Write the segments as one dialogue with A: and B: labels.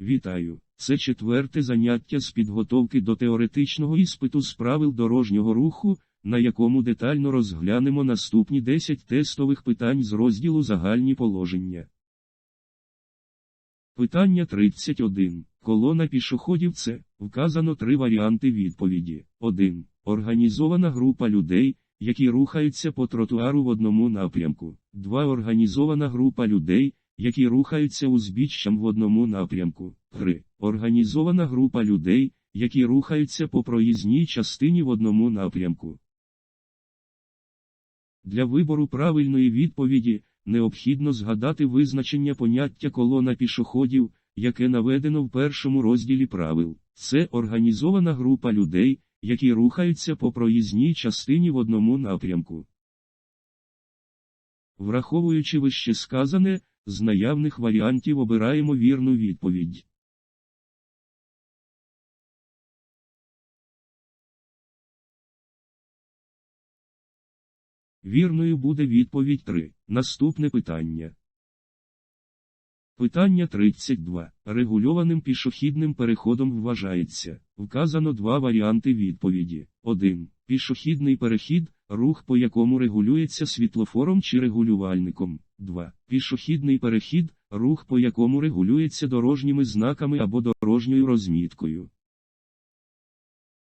A: Вітаю! Це четверте заняття з підготовки до теоретичного іспиту з правил дорожнього руху, на якому детально розглянемо наступні 10 тестових питань з розділу Загальні положення. Питання 31. Колона пішоходів це вказано три варіанти відповіді. 1. Організована група людей, які рухаються по тротуару в одному напрямку. 2. Організована група людей, які рухаються узбіччям в одному напрямку. 3. Організована група людей, які рухаються по проїзній частині в одному напрямку. Для вибору правильної відповіді необхідно згадати визначення поняття колона пішоходів, яке наведено в першому розділі правил. Це організована група людей, які рухаються по проїзній частині в одному напрямку. Враховуючи вище сказане, з наявних варіантів обираємо вірну відповідь. Вірною буде відповідь 3. Наступне питання. Питання 32. Регульованим пішохідним переходом вважається. Вказано два варіанти відповіді. 1. Пішохідний перехід, рух по якому регулюється світлофором чи регулювальником. 2. Пішохідний перехід, рух по якому регулюється дорожніми знаками або дорожньою розміткою.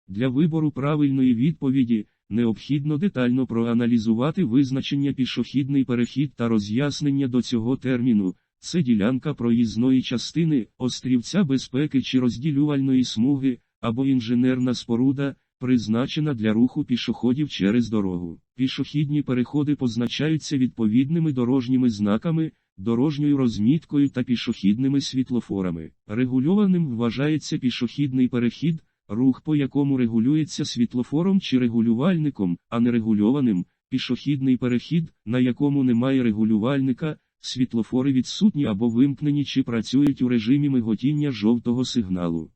A: Для вибору правильної відповіді необхідно детально проаналізувати визначення пішохідний перехід та роз'яснення до цього терміну. Це ділянка проїзної частини, острівця безпеки чи розділювальної смуги, або інженерна споруда, призначена для руху пішоходів через дорогу. Пішохідні переходи позначаються відповідними дорожніми знаками, дорожньою розміткою та пішохідними світлофорами. Регульованим вважається пішохідний перехід, рух по якому регулюється світлофором чи регулювальником, а не регульованим, пішохідний перехід, на якому немає регулювальника, світлофори відсутні або вимкнені чи працюють у режимі миготіння жовтого сигналу.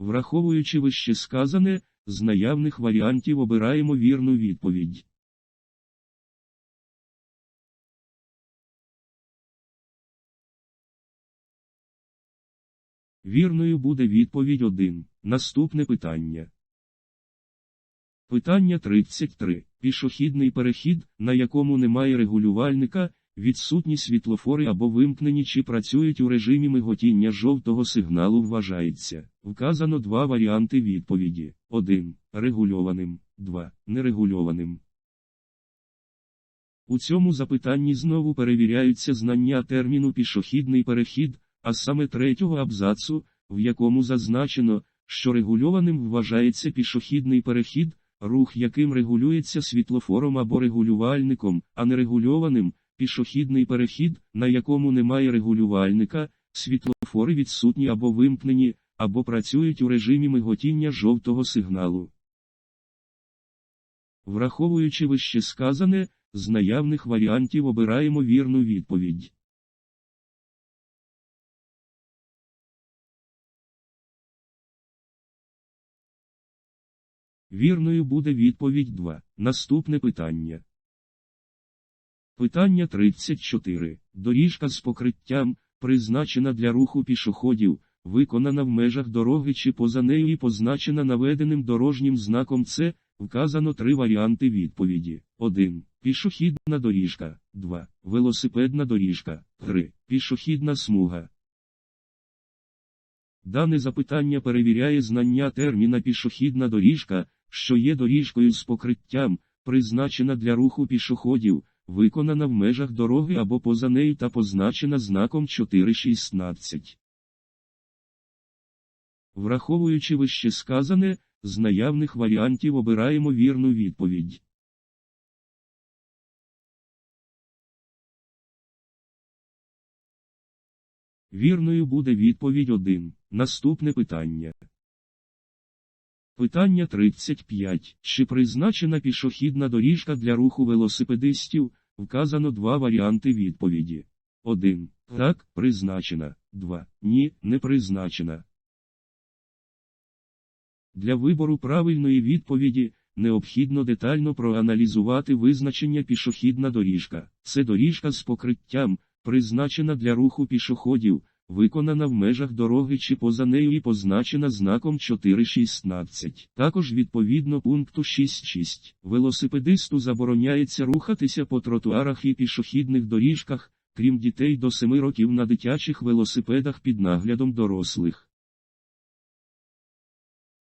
A: Враховуючи вище сказане, з наявних варіантів обираємо вірну відповідь. Вірною буде відповідь 1. Наступне питання. Питання 33. Пішохідний перехід, на якому немає регулювальника, відсутні світлофори або вимкнені чи працюють у режимі миготіння жовтого сигналу вважається. Вказано два варіанти відповіді. 1. Регульованим. 2. Нерегульованим. У цьому запитанні знову перевіряються знання терміну пішохідний перехід, а саме третього абзацу, в якому зазначено, що регульованим вважається пішохідний перехід, рух яким регулюється світлофором або регулювальником, а не регульованим, пішохідний перехід, на якому немає регулювальника, світлофори відсутні або вимкнені, або працюють у режимі миготіння жовтого сигналу. Враховуючи вище сказане, з наявних варіантів обираємо вірну відповідь. Вірною буде відповідь 2. Наступне питання. Питання 34. Доріжка з покриттям, призначена для руху пішоходів, виконана в межах дороги чи поза нею і позначена наведеним дорожнім знаком С, вказано три варіанти відповіді. 1. Пішохідна доріжка. 2. Велосипедна доріжка. 3. Пішохідна смуга. Дане запитання перевіряє знання терміна пішохідна доріжка, що є доріжкою з покриттям, призначена для руху пішоходів, виконана в межах дороги або поза нею та позначена знаком 4.16. Враховуючи вище сказане, з наявних варіантів обираємо вірну відповідь. Вірною буде відповідь 1. Наступне питання. Питання 35. Чи призначена пішохідна доріжка для руху велосипедистів? Вказано два варіанти відповіді. 1. Так, призначена. 2. Ні, не призначена. Для вибору правильної відповіді необхідно детально проаналізувати визначення пішохідна доріжка. Це доріжка з покриттям, призначена для руху пішоходів, виконана в межах дороги чи поза нею і позначена знаком 4.16. Також відповідно пункту 6.6. Велосипедисту забороняється рухатися по тротуарах і пішохідних доріжках, крім дітей до 7 років на дитячих велосипедах під наглядом дорослих.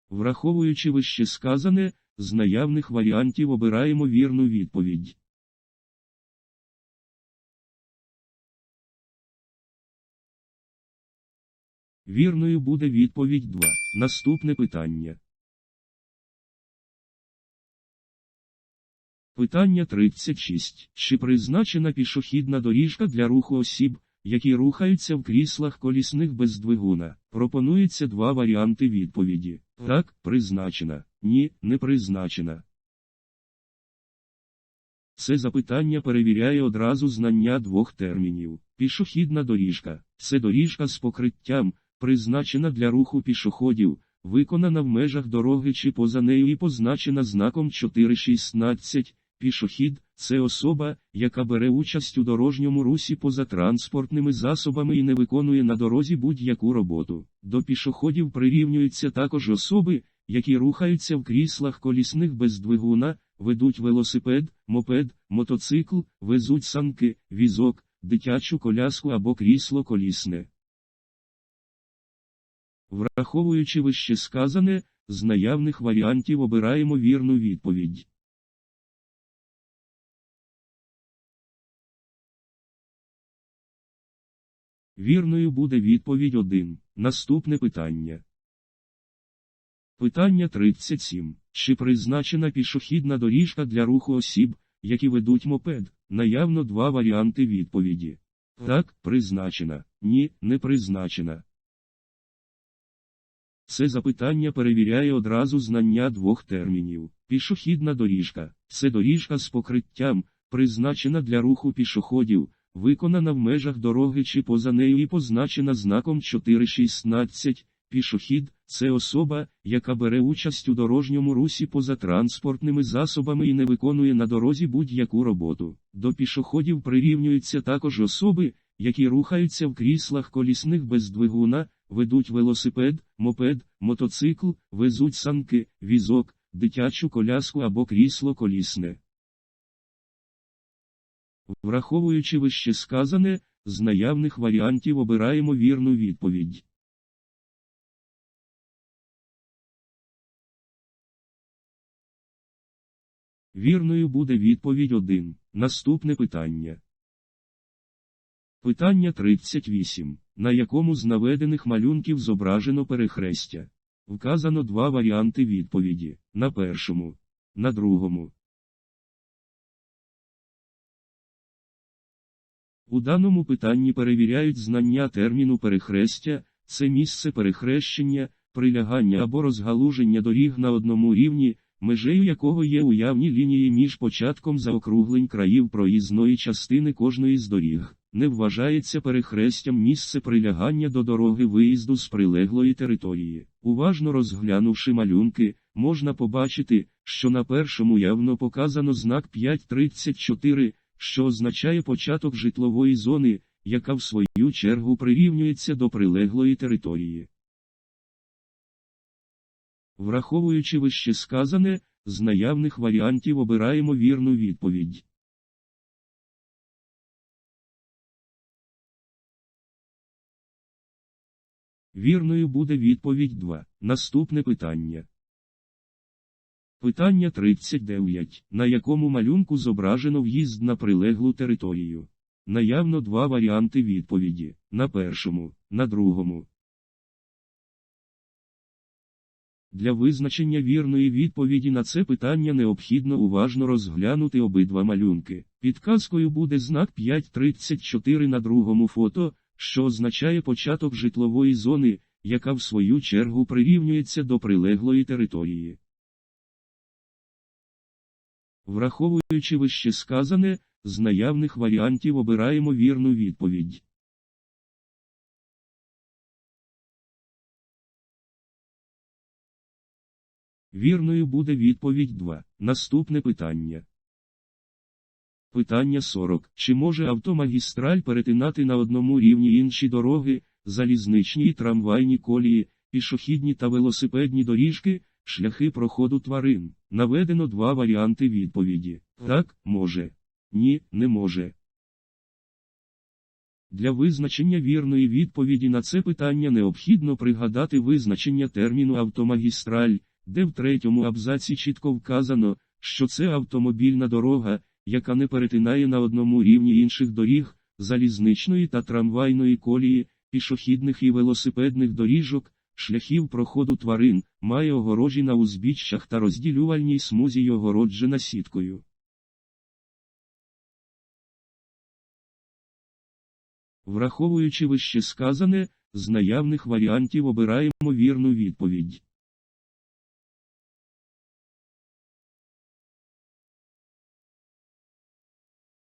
A: Враховуючи вище сказане, з наявних варіантів обираємо вірну відповідь. Вірною буде відповідь 2. Наступне питання. Питання 36. Чи призначена пішохідна доріжка для руху осіб, які рухаються в кріслах колісних без двигуна? Пропонується два варіанти відповіді. Так, призначена. Ні, не призначена. Це запитання перевіряє одразу знання двох термінів. Пішохідна доріжка це доріжка з покриттям, призначена для руху пішоходів, виконана в межах дороги чи поза нею і позначена знаком 4.16. Пішохід це особа, яка бере участь у дорожньому русі поза транспортними засобами і не виконує на дорозі будь-яку роботу. До пішоходів прирівнюються також особи, які рухаються в кріслах колісних без двигуна, ведуть велосипед, мопед, мотоцикл, везуть санки, візок, дитячу коляску або крісло колісне. Враховуючи вище сказане, з наявних варіантів обираємо вірну відповідь. Вірною буде відповідь 1. Наступне питання. Питання 37. Чи призначена пішохідна доріжка для руху осіб, які ведуть мопед? Наявно два варіанти відповіді. Так, призначена. Ні, не призначена. Це запитання перевіряє одразу знання двох термінів. Пішохідна доріжка це доріжка з покриттям, призначена для руху пішоходів, виконана в межах дороги чи поза нею і позначена знаком 4.16. Пішохід це особа, яка бере участь у дорожньому русі поза транспортними засобами і не виконує на дорозі будь-яку роботу. До пішоходів прирівнюються також особи, які рухаються в кріслах колісних без двигуна, ведуть велосипед, мопед, мотоцикл, везуть санки, візок, дитячу коляску або крісло колісне. Враховуючи вище сказане, з наявних варіантів обираємо вірну відповідь. Вірною буде відповідь 1. Наступне питання. Питання 38. На якому з наведених малюнків зображено перехрестя? Вказано два варіанти відповіді. На першому. На другому. У даному питанні перевіряють знання терміну перехрестя, це місце перехрещення, прилягання або розгалуження доріг на одному рівні, межею якого є уявні лінії між початком заокруглень країв проїзної частини кожної з доріг. Не вважається перехрестям місце прилягання до дороги виїзду з прилеглої території. Уважно розглянувши малюнки, можна побачити, що на першому явно показано знак 534, що означає початок житлової зони, яка в свою чергу прирівнюється до прилеглої території. Враховуючи вище сказане, з наявних варіантів обираємо вірну відповідь. Вірною буде відповідь 2. Наступне питання. Питання 39. На якому малюнку зображено в'їзд на прилеглу територію? Наявно два варіанти відповіді. На першому, на другому. Для визначення вірної відповіді на це питання необхідно уважно розглянути обидва малюнки. Підказкою буде знак 534 на другому фото, що означає початок житлової зони, яка в свою чергу прирівнюється до прилеглої території. Враховуючи вище сказане, з наявних варіантів обираємо вірну відповідь. Вірною буде відповідь 2. Наступне питання. Питання 40. Чи може автомагістраль перетинати на одному рівні інші дороги, залізничні і трамвайні колії, пішохідні та велосипедні доріжки, шляхи проходу тварин? Наведено два варіанти відповіді. Так, може. Ні, не може. Для визначення вірної відповіді на це питання необхідно пригадати визначення терміну автомагістраль, де в третьому абзаці чітко вказано, що це автомобільна дорога, яка не перетинає на одному рівні інших доріг, залізничної та трамвайної колії, пішохідних і велосипедних доріжок, шляхів проходу тварин, має огорожі на узбіччях та розділювальній смузі й огороджена сіткою. Враховуючи вище сказане, з наявних варіантів обираємо вірну відповідь.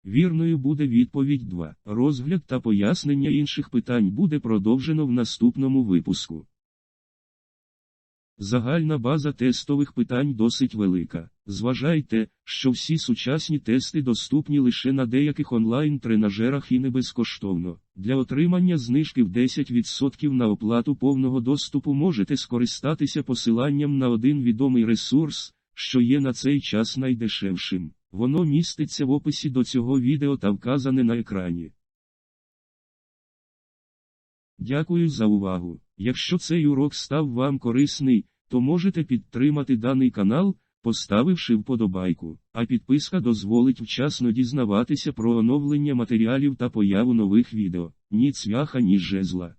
A: Вірною буде відповідь 2. Розгляд та пояснення інших питань буде продовжено в наступному випуску. Загальна база тестових питань досить велика. Зважайте, що всі сучасні тести доступні лише на деяких онлайн-тренажерах і не безкоштовно. Для отримання знижки в 10% на оплату повного доступу можете скористатися посиланням на один відомий ресурс, що є на цей час найдешевшим. Воно міститься в описі до цього відео та вказане на екрані. Дякую за увагу. Якщо цей урок став вам корисний, то можете підтримати даний канал, поставивши вподобайку, а підписка дозволить вчасно дізнаватися про оновлення матеріалів та появу нових відео. Ні цвяха, ні жезла.